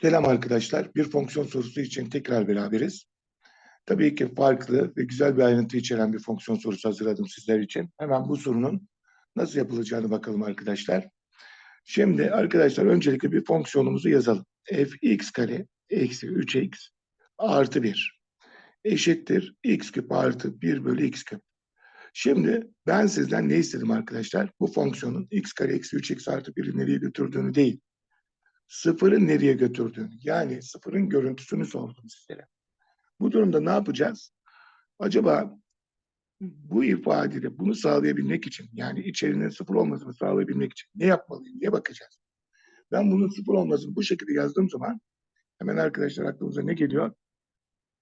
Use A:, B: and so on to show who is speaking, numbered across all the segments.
A: Selam arkadaşlar. Bir fonksiyon sorusu için tekrar beraberiz. Tabii ki farklı ve güzel bir ayrıntı içeren bir fonksiyon sorusu hazırladım sizler için. Hemen bu sorunun nasıl yapılacağını bakalım arkadaşlar. Şimdi arkadaşlar öncelikle bir fonksiyonumuzu yazalım. fx kare eksi 3x artı 1 eşittir x küp artı 1 bölü x küp. Şimdi ben sizden ne istedim arkadaşlar? Bu fonksiyonun x kare eksi 3x artı 1'i nereye götürdüğünü değil, sıfırı nereye götürdüğünü yani sıfırın görüntüsünü sordum sizlere. Bu durumda ne yapacağız? Acaba bu ifadede bunu sağlayabilmek için yani içerinin sıfır olmasını sağlayabilmek için ne yapmalıyım diye bakacağız. Ben bunun sıfır olmasını bu şekilde yazdığım zaman hemen arkadaşlar aklımıza ne geliyor?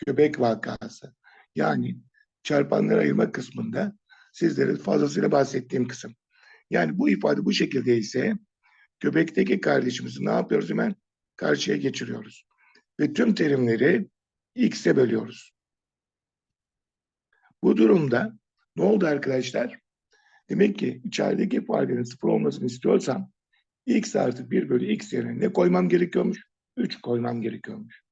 A: Göbek vakası. Yani çarpanları ayırma kısmında sizlere fazlasıyla bahsettiğim kısım. Yani bu ifade bu şekilde ise göbekteki kardeşimizi ne yapıyoruz hemen? Karşıya geçiriyoruz. Ve tüm terimleri x'e bölüyoruz. Bu durumda ne oldu arkadaşlar? Demek ki içerideki ifadenin sıfır olmasını istiyorsam x artı 1 bölü x yerine ne koymam gerekiyormuş? 3 koymam gerekiyormuş.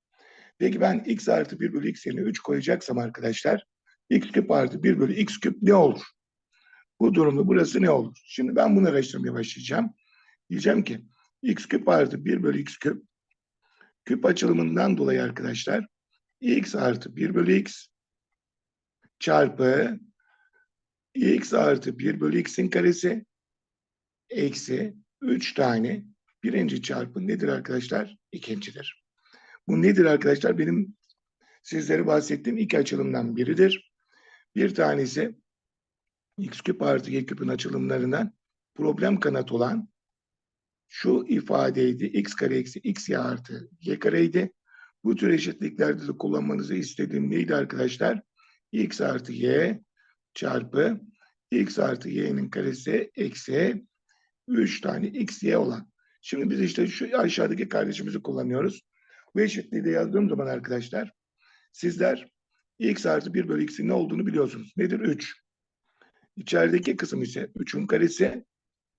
A: Peki ben x artı 1 bölü x yerine 3 koyacaksam arkadaşlar x küp artı 1 bölü x küp ne olur? Bu durumda burası ne olur? Şimdi ben bunu araştırmaya başlayacağım. Diyeceğim ki x küp artı 1 bölü x küp küp açılımından dolayı arkadaşlar x artı 1 bölü x çarpı x artı 1 bölü x'in karesi eksi 3 tane birinci çarpı nedir arkadaşlar? İkincidir. Bu nedir arkadaşlar? Benim sizlere bahsettiğim iki açılımdan biridir. Bir tanesi x küp artı y küpün açılımlarından problem kanat olan şu ifadeydi. x kare eksi x y artı y kareydi. Bu tür eşitliklerde de kullanmanızı istediğim neydi arkadaşlar? x artı y çarpı x artı y'nin karesi eksi 3 tane x y olan. Şimdi biz işte şu aşağıdaki kardeşimizi kullanıyoruz. Bu eşitliği de yazdığım zaman arkadaşlar sizler x artı 1 bölü x'in ne olduğunu biliyorsunuz. Nedir? 3. İçerideki kısım ise 3'ün karesi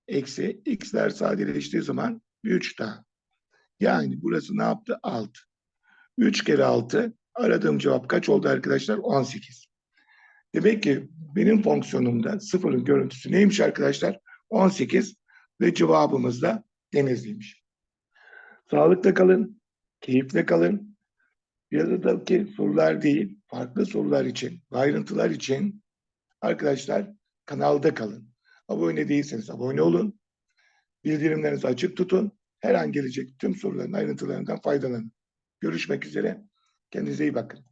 A: eksi x'ler sadeleştiği zaman bir 3 daha. Yani burası ne yaptı? 6. 3 kere 6 aradığım cevap kaç oldu arkadaşlar? 18. Demek ki benim fonksiyonumda sıfırın görüntüsü neymiş arkadaşlar? 18 ve cevabımız da denizliymiş. Sağlıkla kalın, keyifle kalın. Piyasadaki sorular değil, farklı sorular için, ayrıntılar için arkadaşlar kanalda kalın. Abone değilseniz abone olun. Bildirimlerinizi açık tutun. Her an gelecek tüm soruların ayrıntılarından faydalanın. Görüşmek üzere. Kendinize iyi bakın.